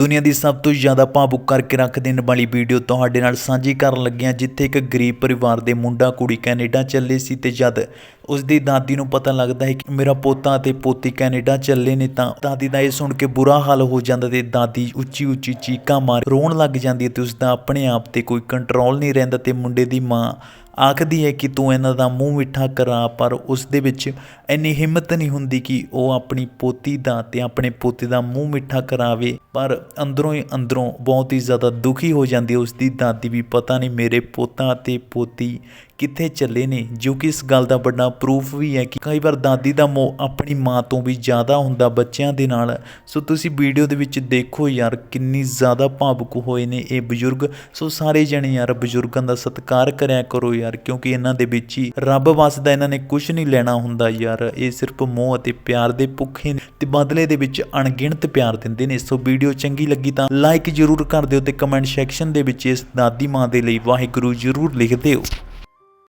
ਦੁਨੀਆ ਦੀ ਸਭ ਤੋਂ ਜ਼ਿਆਦਾ ਭਾਵੁਕ ਕਰਕੇ ਰੱਖ ਦੇਣ ਵਾਲੀ ਵੀਡੀਓ ਤੁਹਾਡੇ ਨਾਲ ਸਾਂਝੀ ਕਰਨ ਲੱਗਿਆ ਜਿੱਥੇ ਇੱਕ ਗਰੀਬ ਪਰਿਵਾਰ ਦੇ ਮੁੰਡਾ ਕੁੜੀ ਕੈਨੇਡਾ ਚੱਲੇ ਸੀ ਤੇ ਜਦ ਉਸ ਦੀ ਦਾਦੀ ਨੂੰ ਪਤਾ ਲੱਗਦਾ ਹੈ ਕਿ ਮੇਰਾ ਪੋਤਾ ਅਤੇ ਪੋਤੀ ਕੈਨੇਡਾ ਚੱਲੇ ਨੇ ਤਾਂ ਦਾਦੀ ਦਾ ਇਹ ਸੁਣ ਕੇ ਬੁਰਾ ਹਾਲ ਹੋ ਜਾਂਦਾ ਤੇ ਦਾਦੀ ਉੱਚੀ ਉੱਚੀ ਚੀਕਾਂ ਮਾਰ ਰੋਣ ਲੱਗ ਜਾਂਦੀ ਹੈ ਤੇ ਉਸ ਦਾ ਆਪਣੇ ਆਪ ਤੇ ਕੋਈ ਕੰਟਰੋਲ ਨਹੀਂ ਰਹਿੰਦਾ ਤੇ ਮੁੰਡੇ ਦੀ ਮਾਂ ਆਖਦੀ ਹੈ ਕਿ ਤੂੰ ਇਹਨਾਂ ਦਾ ਮੂੰਹ ਮਿੱਠਾ ਕਰਾ, ਪਰ ਉਸ ਦੇ ਵਿੱਚ ਇੰਨੀ ਹਿੰਮਤ ਨਹੀਂ ਹੁੰਦੀ ਕਿ ਉਹ ਆਪਣੀ ਪੋਤੀ ਦਾ ਤੇ ਆਪਣੇ ਪੋਤੇ ਦਾ ਮੂੰਹ ਮਿੱਠਾ ਕਰਾਵੇ, ਪਰ ਅੰਦਰੋਂ ਹੀ ਅੰਦਰੋਂ ਬਹੁਤ ਹੀ ਜ਼ਿਆਦਾ ਦੁਖੀ ਹੋ ਜਾਂਦੀ ਹੈ। ਉਸ ਦੀ ਦਾਦੀ ਵੀ ਪਤਾ ਨਹੀਂ ਮੇਰੇ ਪੋਤਾ ਤੇ ਪੋਤੀ ਕਿੱਥੇ ਚੱਲੇ ਨੇ, ਜੋ ਕਿ ਇਸ ਗੱਲ ਦਾ ਵੱਡਾ ਪ੍ਰੂਫ ਵੀ ਹੈ ਕਿ ਕਈ ਵਾਰ ਦਾਦੀ ਦਾ ਮੋਹ ਆਪਣੀ ਮਾਂ ਤੋਂ ਵੀ ਜ਼ਿਆਦਾ ਹੁੰਦਾ ਬੱਚਿਆਂ ਦੇ ਨਾਲ। ਸੋ ਤੁਸੀਂ ਵੀਡੀਓ ਦੇ ਵਿੱਚ ਦੇਖੋ ਯਾਰ ਕਿੰਨੀ ਜ਼ਿਆਦਾ ਭਾਵੁਕ ਹੋਏ ਨੇ ਇਹ ਬਜ਼ੁਰਗ। ਸੋ ਸਾਰੇ ਜਣੇ ਯਾਰ ਬਜ਼ੁਰਗਾਂ ਦਾ ਸਤਿਕਾਰ ਕਰਿਆ ਕਰੋ ਯਾਰ, ਕਿਉਂਕਿ ਇਹਨਾਂ ਦੇ ਵਿੱਚ ਹੀ ਰੱਬ ਵਸਦਾ ਇਹਨਾਂ ਨੇ ਕੁਝ ਨਹੀਂ ਲੈਣਾ ਹੁੰਦਾ ਯਾਰ। ਇਹ ਸਿਰਫ ਮੋਹ ਅਤੇ ਪਿਆਰ ਦੇ ਭੁੱਖੇ ਨੇ ਤੇ ਬਦਲੇ ਦੇ ਵਿੱਚ ਅਣਗਿਣਤ ਪਿਆਰ ਦਿੰਦੇ ਨੇ। ਸੋ ਵੀਡੀਓ ਚੰਗੀ ਲੱਗੀ ਤਾਂ ਲਾਈਕ ਜ਼ਰੂਰ ਕਰ ਦਿਓ ਤੇ ਕਮੈਂਟ ਸੈਕਸ਼ਨ ਦੇ ਵਿੱਚ ਇਸ ਦਾਦੀ ਮਾਂ ਦੇ ਲਈ ਵਾਹਿਗੁਰੂ ਜ਼ਰੂਰ ਲਿਖ ਦਿਓ।